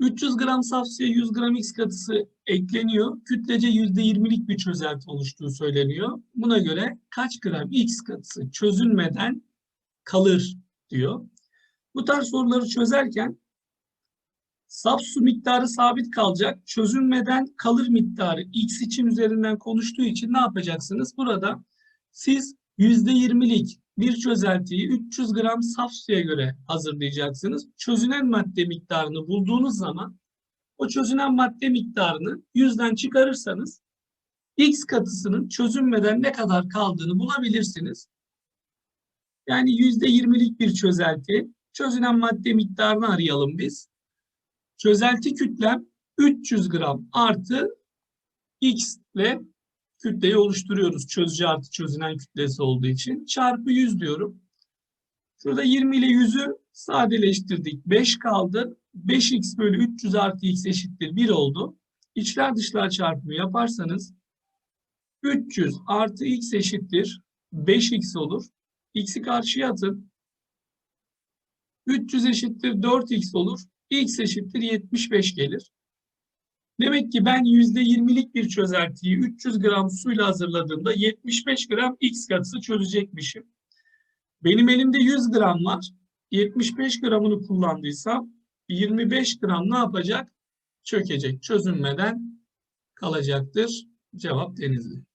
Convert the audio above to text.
300 gram saf suya 100 gram X katısı ekleniyor. Kütlece %20'lik bir çözelti oluştuğu söyleniyor. Buna göre kaç gram X katısı çözülmeden kalır diyor. Bu tarz soruları çözerken saf su miktarı sabit kalacak. Çözülmeden kalır miktarı X için üzerinden konuştuğu için ne yapacaksınız? Burada siz %20'lik bir çözeltiyi 300 gram saf suya göre hazırlayacaksınız. Çözünen madde miktarını bulduğunuz zaman o çözünen madde miktarını 100'den çıkarırsanız X katısının çözünmeden ne kadar kaldığını bulabilirsiniz. Yani %20'lik bir çözelti. Çözünen madde miktarını arayalım biz. Çözelti kütlem 300 gram artı X ile kütleyi oluşturuyoruz. Çözücü artı çözünen kütlesi olduğu için. Çarpı 100 diyorum. Şurada 20 ile 100'ü sadeleştirdik. 5 kaldı. 5x bölü 300 artı x eşittir 1 oldu. İçler dışlar çarpımı yaparsanız 300 artı x eşittir 5x olur. x'i karşıya atın. 300 eşittir 4x olur. x eşittir 75 gelir. Demek ki ben %20'lik bir çözeltiyi 300 gram suyla hazırladığımda 75 gram X katısı çözecekmişim. Benim elimde 100 gram var. 75 gramını kullandıysam 25 gram ne yapacak? Çökecek. Çözünmeden kalacaktır. Cevap Denizli.